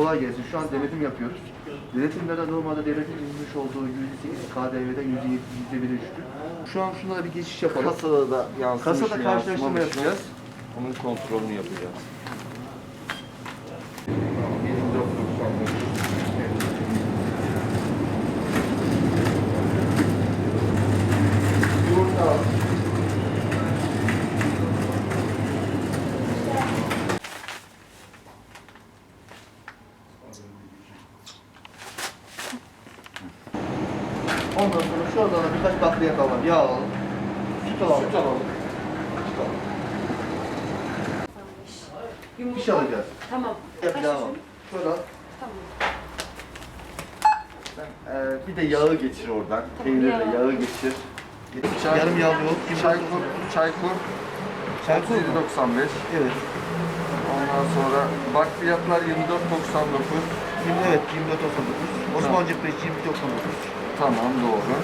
kolay gelsin. Şu an denetim yapıyoruz. Denetimlerde normalde devletin inmiş olduğu %8 KDV'den %1'e düştü. Şu an şunlara bir geçiş yapalım. Kasada da yansımış Kasada karşılaştırma yapacağız. Onun kontrolünü yapacağız. Yumurta al. Ondan sonra şuradan da birkaç bakliyat alalım. Yağ alalım. Süt alalım. Süt alalım. Süt alalım. Yumurta. Fiş alacağız. Tamam. Yapacağım ama. Şuradan Tamam. Ee, bir de yağı geçir oradan. Tamam, Peynirle yağı. yağı geçir. Çay- Yarım yağlı yoğurt, kim- Çaykur, Çaykur. Çaykur mu? 37.95. Evet. Ondan sonra bakliyatlar 24.99. Şimdi evet 24.99. Osmancık Bey 20.99. Tamam doğru.